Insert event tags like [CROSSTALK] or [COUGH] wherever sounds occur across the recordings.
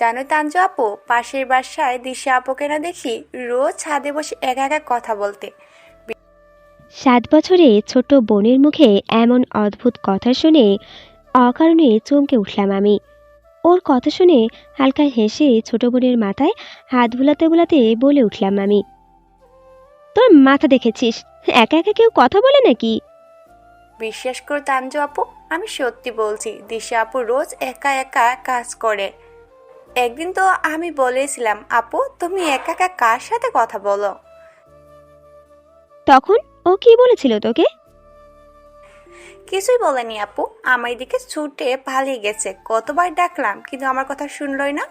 জানো তাঞ্জু আপু? পাশের বাসায় দিশা আপুকে না দেখি রোজ ছাদে বসে একা একা কথা বলতে। সাত বছরে ছোট বোনের মুখে এমন অদ্ভুত কথা শুনে অকারণে চমকে উঠলাম আমি। ওর কথা শুনে হালকা হেসে ছোট বোনের মাথায় হাত বুলাতে বুলাতে বলে উঠলাম আমি। তোর মাথা দেখেছিস? একা একা কেউ কথা বলে নাকি? বিশ্বাস করো তাঞ্জু আপু আমি সত্যি বলছি দিশা আপু রোজ একা একা কাজ করে। একদিন তো আমি বলেছিলাম আপু তুমি একা একা কার সাথে কথা বলো? তখন ও কি বলেছিল তোকে? কিছুই বলেনি আপু। আমার দিকে ছুটে পালিয়ে গেছে। কতবার ডাকলাম কিন্তু আমার কথা শুনলই না।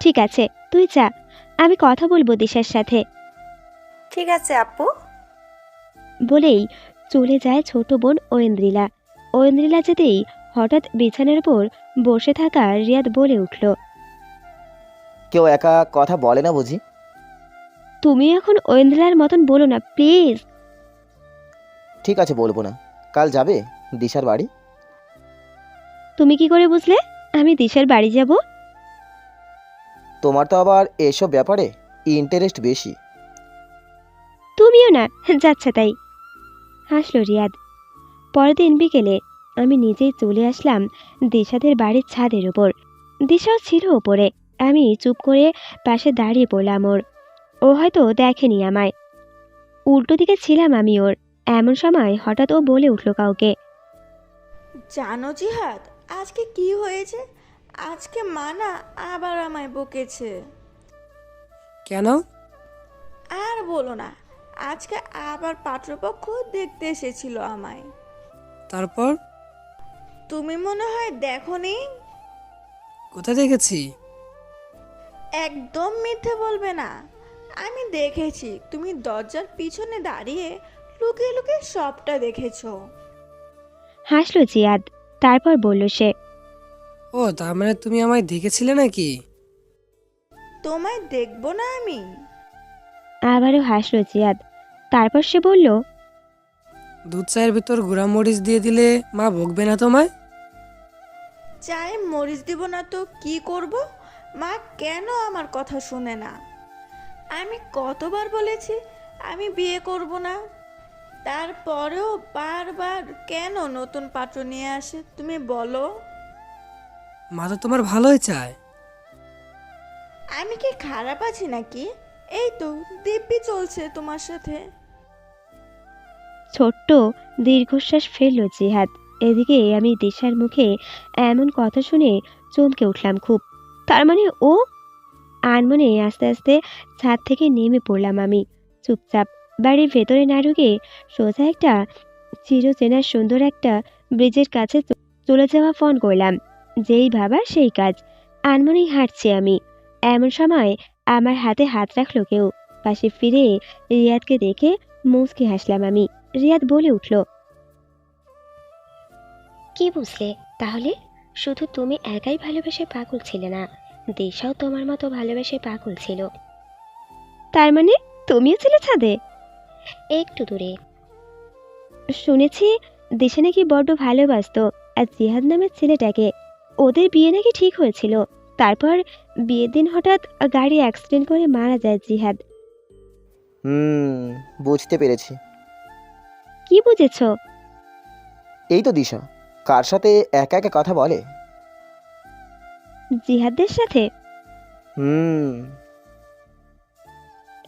ঠিক আছে তুই যা। আমি কথা বলব দিশার সাথে। ঠিক আছে আপু। বলেই চলে যায় ছোট বোন ঐন্দ্রিলা। ঐন্দ্রিলা যেতেই হঠাৎ বিছানার উপর বসে থাকা রিয়াদ বলে উঠল কেউ একা কথা বলে না বুঝি। তুমি এখন ঐন্দ্রিলার মতন বলো না প্লিজ। ঠিক আছে বলব না। কাল যাবে দিশার বাড়ি? তুমি কি করে বুঝলে? আমি দিশার বাড়ি যাব। তোমার তো আবার এসব ব্যাপারে ইন্টারেস্ট বেশি। তুমিও না যাচ্ছে তাই। হাসলো রিয়াদ। পরের দিন বিকেলে আমি নিজেই চলে আসলাম দিশাদের বাড়ির ছাদের উপর। দিশাও ছিল ওপরে আমি চুপ করে পাশে দাঁড়িয়ে পড়লাম ওর। ও হয়তো দেখেনি আমায়। উল্টো দিকে ছিলাম আমি ওর। এমন সময় হঠাৎ ও বলে উঠল কাউকে। জানো জিহাদ আজকে কি হয়েছে? আজকে মানা আবার আমায় বকেছে। কেন? আর বলো না আজকে আবার পাত্রপক্ষ দেখতে এসেছিল আমায়। তারপর? তুমি মনে হয় দেখোনি? কোথায় দেখেছি? একদম মিথ্যে বলবে না। আমি দেখেছি তুমি দরজার পিছনে দাঁড়িয়ে লুকিয়ে লুকিয়ে সবটা দেখেছ। হাসলো জিয়াদ তারপর বলল সে ও তার মানে তুমি আমায় দেখেছিলে নাকি? তোমায় দেখব না আমি। আবারও হাসলো জিয়াদ তারপর সে বলল দুধ চায়ের ভিতর গুঁড়া মরিচ দিয়ে দিলে মা বকবে না তোমায়? চায়ে মরিচ দিব না তো কি করব? মা কেন আমার কথা শুনে না? আমি কতবার বলেছি আমি বিয়ে করব না? তারপরেও বারবার কেন নতুন পাত্র নিয়ে আসে তুমি বলো। মা তো তোমার ভালোই চায়। আমি কি খারাপ আছি নাকি? এই তো দিব্যি চলছে তোমার সাথে। ছোট্ট দীর্ঘশ্বাস ফেলল জিহাদ। এদিকে আমি দিশার মুখে এমন কথা শুনে চমকে উঠলাম খুব। তার মানে ও? আর মনে আস্তে আস্তে ছাদ থেকে নেমে পড়লাম আমি। চুপচাপ বাড়ির ভেতরে না ঢুকে সোজা একটা চিরচেনার সুন্দর একটা ব্রিজের কাছে চলে যাওয়া ফোন করলাম। যেই ভাবা সেই কাজ। আনমনেই হাঁটছি আমি। এমন সময় আমার হাতে হাত রাখল কেউ। পাশে ফিরে রিয়াদকে দেখে মুচকে হাসলাম আমি। রিয়াদ বলে উঠল, কি বুঝলে তাহলে? শুধু তুমি একাই ভালোবেসে পাগল ছিলে না দেশাও তোমার মতো ভালোবেসে পাগল ছিল। তার মানে তুমিও ছিলে ছাদে? একটু দূরে। শুনেছি দেশে নাকি বড্ড ভালোবাসতো আর জিহাদ নামের ছেলেটাকে। ওদের বিয়ে নাকি ঠিক হয়েছিল। তারপর বিয়ের দিন হঠাৎ গাড়ি অ্যাক্সিডেন্ট করে মারা যায় জিহাদ। হুম বুঝতে পেরেছি। কি বুঝেছ? এই তো দিশা কার সাথে একা একা কথা বলে? জিহাদের সাথে? হুম।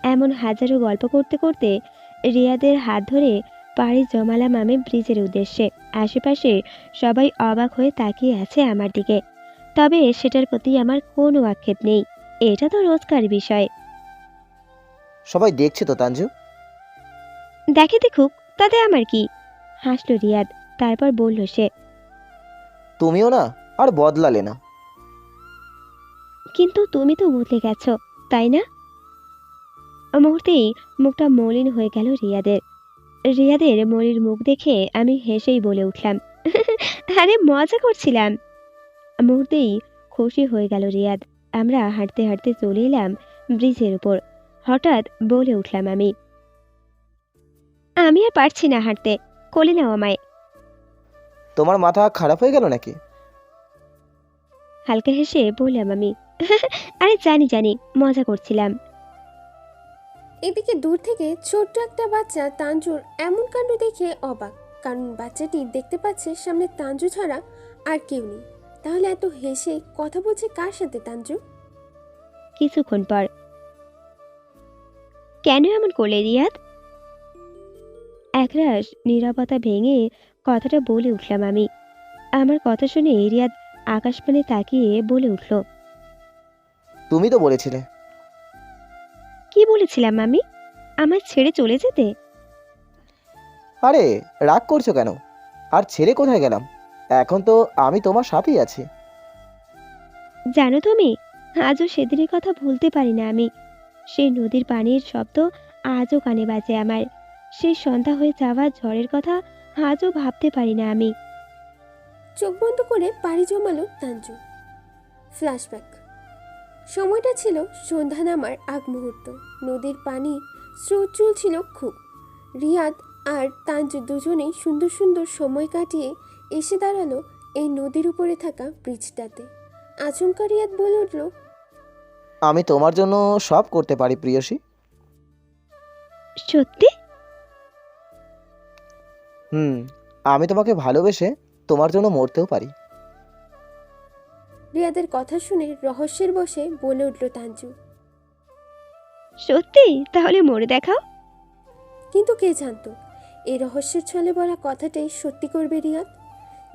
এমন হাজারো গল্প করতে করতে রিয়াদের হাত ধরে পাড়ি জমালাম আমি ব্রিজের উদ্দেশ্যে। আশেপাশে সবাই অবাক হয়ে তাকিয়ে আছে আমার দিকে। তবে সেটার প্রতি আমার কোনো আক্ষেপ নেই। এটা তো রোজকার বিষয়। সবাই দেখছে তো তাঞ্জু দেখে দেখুক তাতে আমার কি? হাসলো রিয়াদ তারপর বলল সে। তুমিও না আর বদলালে না। কিন্তু তুমি তো বদলে গেছো তাই না? মুহূর্তেই মুখটা মলিন হয়ে গেল রিয়াদের। রিয়াদের মলির মুখ দেখে আমি হেসেই বলে উঠলাম [LAUGHS] আরে মজা করছিলাম। মুহূর্তেই খুশি হয়ে গেল রিয়াদ। আমরা হাঁটতে হাঁটতে চলে এলাম ব্রিজের উপর। হঠাৎ বলে উঠলাম আমি আমি আর পারছি না হাঁটতে কোলে নাও আমায়। তোমার মাথা খারাপ হয়ে গেল নাকি? হালকা হেসে বললাম আমি আরে জানি জানি মজা করছিলাম। এদিকে দূর থেকে ছোট্ট একটা বাচ্চা তাঞ্জুর এমন কাণ্ড দেখে অবাক। কারণ বাচ্চাটি দেখতে পাচ্ছে সামনে তাঞ্জু ছাড়া আর কেউ নেই। তাহলে এত হেসে কথা বলছে কার সাথে তাঞ্জু কিছুক্ষণ পর। কেন এমন করলে রিয়াদ? একরাশ নীরবতা ভেঙে কথাটা বলে উঠলাম আমি। আমার কথা শুনে রিয়াদ আকাশপানে তাকিয়ে বলে উঠল তুমি তো বলেছিলে। কি বলেছিলাম আমি আমার ছেড়ে চলে যেতে? আরে রাগ করছ কেন? আর ছেড়ে কোথায় গেলাম? এখন তো আমি তোমার সাথেই আছি। জানো তুমি আজও সেদিনের কথা ভুলতে পারি না আমি। সেই নদীর পানির শব্দ আজও কানে বাজে আমার। সেই সন্ধ্যা হয়ে যাওয়া ঝড়ের কথা আজও ভাবতে পারি না আমি। চোখ বন্ধ করে পাড়ি জমালো তাঞ্জু ফ্ল্যাশব্যাক। সময়টা ছিল সন্ধ্যা নামার আগ মুহূর্ত। নদীর পানি স্রোত চলছিল খুব। রিয়াদ আর তাঞ্জু দুজনেই সুন্দর সুন্দর সময় কাটিয়ে এসে দাঁড়াল এই নদীর উপরে থাকা ব্রিজটাতে। আচমকা রিয়াদ বলে উঠল আমি তোমার জন্য সব করতে পারি প্রিয়সী। সত্যি? হুম আমি তোমাকে ভালোবেসে তোমার জন্য মরতেও পারি। রিয়াদের কথা শুনে রহস্যের বসে বলে উঠল তাঞ্জু সত্যি? তাহলে মরে দেখাও। কিন্তু কে জানতো? এই রহস্যের ছলে বলা কথাটাই সত্যি করবে রিয়াদ?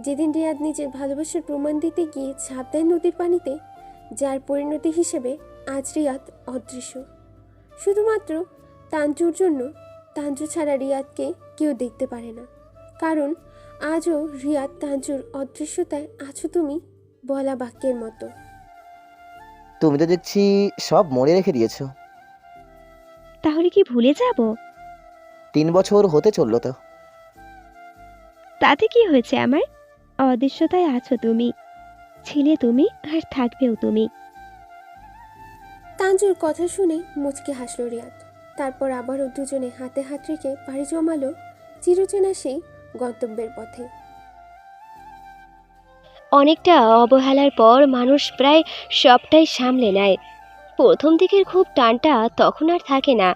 যেদিন রিয়াদ নিজের ভালোবাসার প্রমাণ দিতে গিয়ে ঝাঁপ দেয় নদীর পানিতে যার পরিণতি হিসেবে আজ রিয়াদ অদৃশ্য। শুধুমাত্র তাঞ্জুর জন্য তাঞ্জু ছাড়া রিয়াদকে কেউ দেখতে পারে না। কারণ আজও রিয়াদ তাঞ্জুর অদৃশ্যতায় আছো তুমি বলা বাক্যের মতো। তুমি তো দেখছি সব মনে রেখে দিয়েছ। তাহলে কি ভুলে যাব? তিন বছর হতে চলল তো। তাতে কি হয়েছে আমার? অদৃশ্যতায় আছো তুমি। ছিলে তুমি আর থাকবেও তুমি। তাঞ্জুর কথা শুনে মুচকে হাসল রিয়াদ। তারপর আবারও দুজনে হাতে হাত রেখে পাড়ি জমালো চিরচেনা সেই গন্তব্যের পথে। অনেকটা অবহেলার পর মানুষ প্রায় সবটাই সামলে নেয়। প্রথম দিকের খুব টানটা তখন আর থাকে না।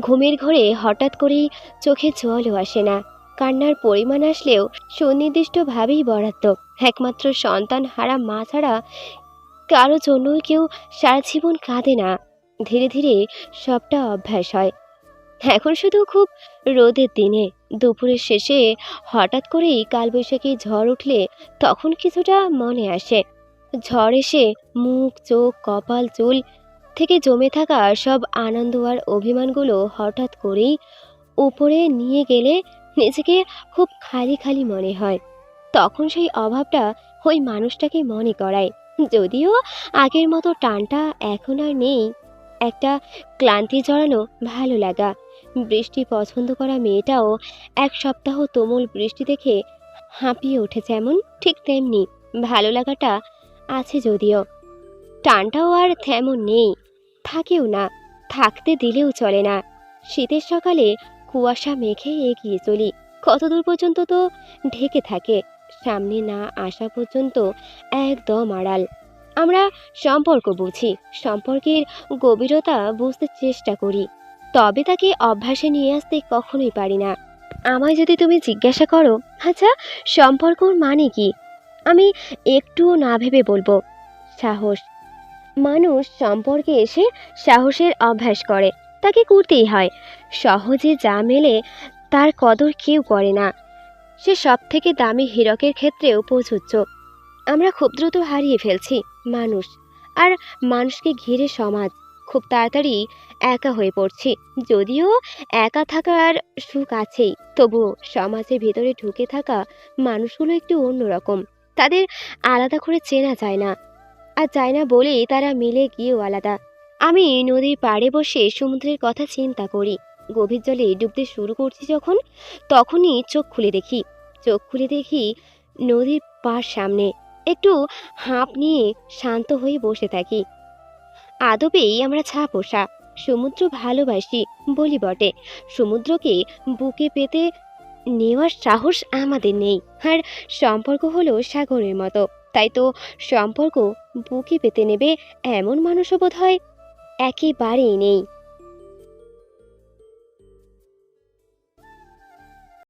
ঘুমের ঘরে হঠাৎ করেই চোখে জলও আসে না। কান্নার পরিমাণ আসলেও সুনির্দিষ্টভাবেই বরাদ্দ। একমাত্র সন্তান হারা মা ছাড়া কারও জন্যই কেউ সারা জীবন কাঁদে না। ধীরে ধীরে সবটা অভ্যাস হয়। এখন শুধু খুব রোদের দিনে। দুপুরের শেষে হঠাৎ করেই কালবৈশাখী ঝড় উঠলে তখন কিছুটা মনে আসে। ঝড় এসে মুখ, চোখ, কপাল, চুল থেকে জমে থাকা সব আনন্দ আর অভিমানগুলো হঠাৎ করেই উপরে নিয়ে গেলে নিজেকে খুব খালি খালি মনে হয়। তখন সেই অভাবটা ওই মানুষটাকে মনে করায়। যদিও আগের মতো টানটা এখন আর নেই। একটা ক্লান্তি জড়ানো ভালো লাগা। বৃষ্টি পছন্দ করা মেয়েটাও এক সপ্তাহ তুমুল বৃষ্টি দেখে হাঁপিয়ে ওঠে যেমন ঠিক তেমনি ভালো লাগাটা আছে যদিও। টানটাও আর তেমন নেই। থাকেও না, থাকতে দিলেও চলে না। শীতের সকালে কুয়াশা মেঘে এগিয়ে চলি। কত দূর পর্যন্ত তো ঢেকে থাকে, সামনে না আসা পর্যন্ত একদম আড়াল। আমরা সম্পর্ক বুঝি, সম্পর্কের গভীরতা বুঝতে চেষ্টা করি। তবে তাকে অভ্যাসে নিয়ে আসতে কখনোই পারি না। আমায় যদি তুমি জিজ্ঞাসা করো আচ্ছা সম্পর্কর মানে কি? আমি একটুও না ভেবে বলব, সাহস। মানুষ সম্পর্কে এসে সাহসের অভ্যাস করে, তাকে করতেই হয়। সহজে যা মেলে, তার কদর কেউ করে না। সে সব থেকে দামি হীরকের ক্ষেত্রেও প্রযোজ্য। আমরা খুব দ্রুত হারিয়ে ফেলছি, মানুষ। আর মানুষকে ঘিরে সমাজ। খুব তাড়াতাড়ি একা হয়ে পড়ছি। যদিও একা থাকার সুখ আছেই তবুও সমাজের ভেতরে ঢুকে থাকা মানুষগুলো একটু অন্যরকম। তাদের আলাদা করে চেনা যায় না। আর যায় না বলেই তারা মিলে গিয়েও আলাদা। আমি নদীর পাড়ে বসে সমুদ্রের কথা চিন্তা করি। গভীর জলে ডুবতে শুরু করছি যখন, তখনই চোখ খুলে দেখি। চোখ খুলে দেখি নদীর পার সামনে। একটু হাঁপ নিয়ে শান্ত হয়ে বসে থাকি। আদবেই আমরা ছা পোষা, সমুদ্র ভালোবাসি বলি বটে। সমুদ্রকে বুকে পেতে নেওয়ার সাহস আমাদের নেই। আর সম্পর্ক হলো সাগরের মতো, তাই তো সম্পর্ক বুকে পেতে নেবে এমন মানুষও বোধ হয় একেবারেই নেই।